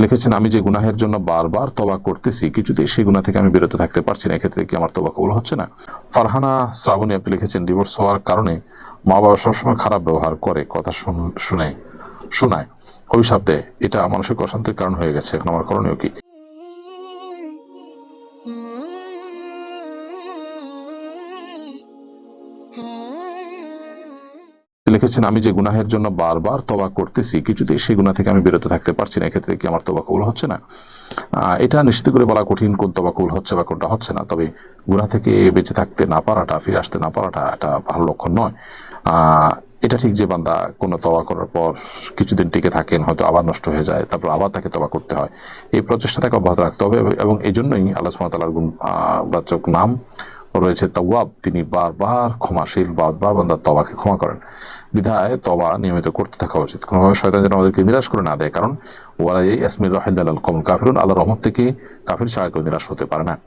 লিখেছেন, আমি যে গুনাহের জন্য বারবার তবা করতেছি, কিছুতেই সেই গুণা থেকে আমি বিরত থাকতে পারছি না। এক্ষেত্রে কি আমার তবা কবল হচ্ছে না? ফারহানা শ্রাবণী আপনি লিখেছেন, ডিভোর্স হওয়ার কারণে মা বাবা সবসময় খারাপ ব্যবহার করে। কথা শুন- শুনে, শোনায়। অভিশাপ দেয়। এটা মানসিক অশান্তির কারণ হয়ে গেছে। এখন আমার করণীয় কি? লিখেছেন, আমি যে গুনাহের জন্য বারবার তবা করতেছি কিছুতেই সেই গুণা থেকে আমি বিরত থাকতে পারছি না, এক্ষেত্রে কি আমার তবা কবুল হচ্ছে না? এটা নিশ্চিত করে বলা কঠিন কোন তবা কবুল হচ্ছে বা কোনটা হচ্ছে না, তবে গুণা থেকে বেঁচে থাকতে না পারাটা, ফিরে আসতে না পারাটা এটা ভালো লক্ষণ নয়। এটা ঠিক যে বান্দা কোনো তবা করার পর কিছুদিন টিকে থাকেন, হয়তো আবার নষ্ট হয়ে যায়, তারপর আবার তাকে তবা করতে হয়, এই প্রচেষ্টা তাকে অব্যাহত রাখতে হবে এবং এই জন্যই আল্লাহ সুমতালার গুণ বাচক নাম রয়েছে তওয়াব, তিনি বারবার ক্ষমাশীল, বারবার তবাকে ক্ষমা করেন। বিধায় তবা নিয়মিত করতে থাকা উচিত। কোনোভাবে শয়তান যেন আমাদেরকে নিরাশ করে না দেয়, কারণ ওয়ালাই ইয়াসমির রাহিদ আল কমল কাফিরুন আল্লাহ রহমত থেকে কাফির ছাড়া কেউ নিরাশ হতে পারে না।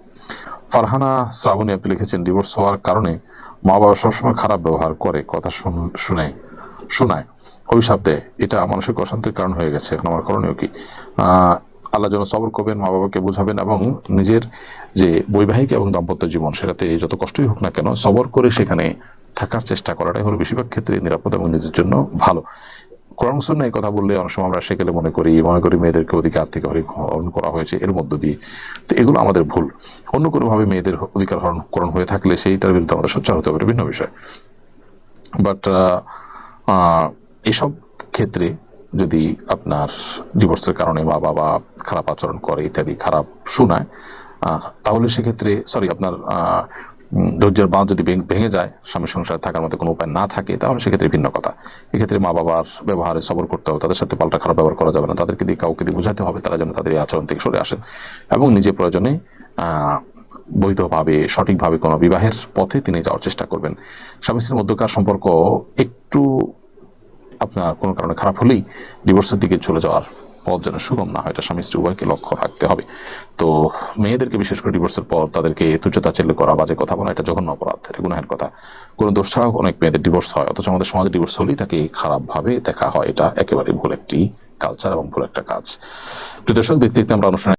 ফারহানা শ্রাবণী আপনি লিখেছেন, ডিভোর্স হওয়ার কারণে মা বাবা সবসময় খারাপ ব্যবহার করে কথা শুন- শুনে শোনায়। অভিশাপ দেয়। এটা মানসিক অশান্তির কারণ হয়ে গেছে। এখন আমার করণীয় কি? আল্লাহ যেন সবর করবেন মা বাবাকে বোঝাবেন এবং নিজের যে বৈবাহিক এবং দাম্পত্য জীবন সেটাতে যত কষ্টই হোক না কেন সবর করে সেখানে থাকার চেষ্টা করাটাই হলো বেশিরভাগ ক্ষেত্রে নিরাপদ এবং নিজের জন্য ভালো। কোরআন এই কথা বললে অনেক সময় আমরা সেকেলে মনে করি মনে করি মেয়েদেরকে অধিকার থেকে হরণ করা হয়েছে এর মধ্য দিয়ে। তো এগুলো আমাদের ভুল। অন্য কোনোভাবে মেয়েদের অধিকার হরণ করণ হয়ে থাকলে সেইটার বিরুদ্ধে আমাদের সোচ্চার হতে হবে এটা ভিন্ন বিষয়। বাট এসব ক্ষেত্রে যদি আপনার ডিভোর্সের কারণে মা বাবা খারাপ আচরণ করে ইত্যাদি, খারাপ শোনায় তাহলে সেক্ষেত্রে সরি আপনার ধৈর্যের বাঁধ যদি ভেঙে- যায় স্বামী সংসারে থাকার মতো কোনো উপায় না থাকে, তাহলে সেক্ষেত্রে ভিন্ন কথা। এক্ষেত্রে মা বাবার ব্যবহারে সবর করতে হবে, তাদের সাথে পাল্টা খারাপ ব্যবহার করা যাবে না, তাদেরকে দিয়ে কাউকে দিয়ে বোঝাতে হবে, তারা যেন তাদের এই আচরণ থেকে সরে আসেন এবং নিজে প্রয়োজনে বৈধভাবে, সঠিকভাবে কোনো বিবাহের পথে তিনি যাওয়ার চেষ্টা করবেন। স্বামী স্ত্রীর মধ্যকার সম্পর্ক একটু আপনার কোনো কারণে খারাপ হলেই ডিভোর্সের দিকে চলে যাওয়ার পথ যেন সুগম না হয় স্বামী স্ত্রী উভয়কে লক্ষ্য রাখতে হবে। তো মেয়েদেরকে বিশেষ করে ডিভোর্সের পর তাদেরকে তুচ্ছতাচ্ছিল্য করা, বাজে কথা বলা, এটা জঘন্য অপরাধ, এটা গুনাহের কথা। কোনো দোষ ছাড়াও অনেক মেয়েদের ডিভোর্স হয়, অথচ আমাদের সমাজে ডিভোর্স হলেই তাকে খারাপভাবে দেখা হয়। এটা একেবারে ভুল একটি কালচার এবং ভুল একটা কাজ। প্রিয় দর্শক, দেখতে দেখতে আমরা অনুষ্ঠানে